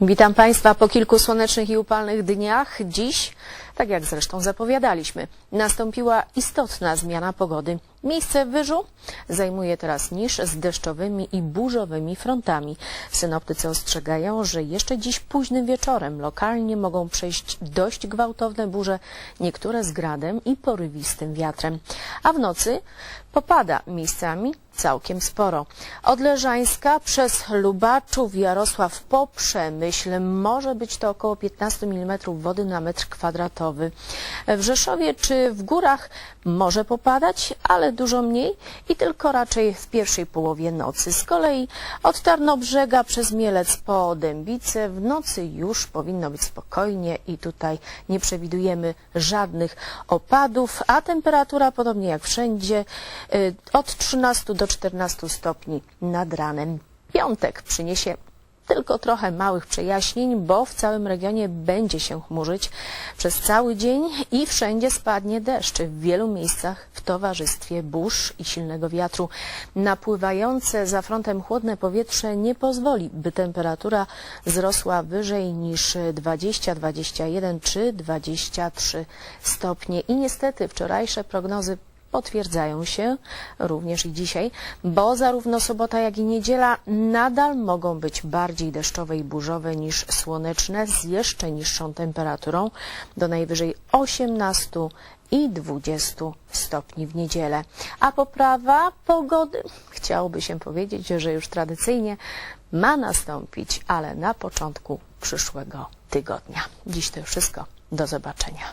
Witam Państwa po kilku słonecznych i upalnych dniach. Dziś, tak jak zresztą zapowiadaliśmy, nastąpiła istotna zmiana pogody. Miejsce Wyżu zajmuje teraz niż z deszczowymi i burzowymi frontami. Synoptycy ostrzegają, że jeszcze dziś późnym wieczorem lokalnie mogą przejść dość gwałtowne burze, niektóre z gradem i porywistym wiatrem. A w nocy popada miejscami całkiem sporo. Od Leżańska przez Lubaczów, Jarosław po Przemyśl może być to około 15 mm wody na metr kwadratowy. W Rzeszowie czy w górach może popadać, ale dużo mniej i tylko raczej w pierwszej połowie nocy. Z kolei od Tarnobrzega przez Mielec po Dębice w nocy już powinno być spokojnie i tutaj nie przewidujemy żadnych opadów, a temperatura podobnie jak wszędzie y, od 13 do 14 stopni nad ranem. Piątek przyniesie tylko trochę małych przejaśnień, bo w całym regionie będzie się chmurzyć przez cały dzień i wszędzie spadnie deszcz. W wielu miejscach w towarzystwie burz i silnego wiatru. Napływające za frontem chłodne powietrze nie pozwoli, by temperatura wzrosła wyżej niż 20, 21 czy 23 stopnie. I niestety wczorajsze prognozy potwierdzają się również i dzisiaj, bo zarówno sobota, jak i niedziela nadal mogą być bardziej deszczowe i burzowe niż słoneczne z jeszcze niższą temperaturą do najwyżej 18 i 20 stopni w niedzielę. A poprawa pogody, chciałoby się powiedzieć, że już tradycyjnie ma nastąpić, ale na początku przyszłego tygodnia. Dziś to już wszystko. Do zobaczenia.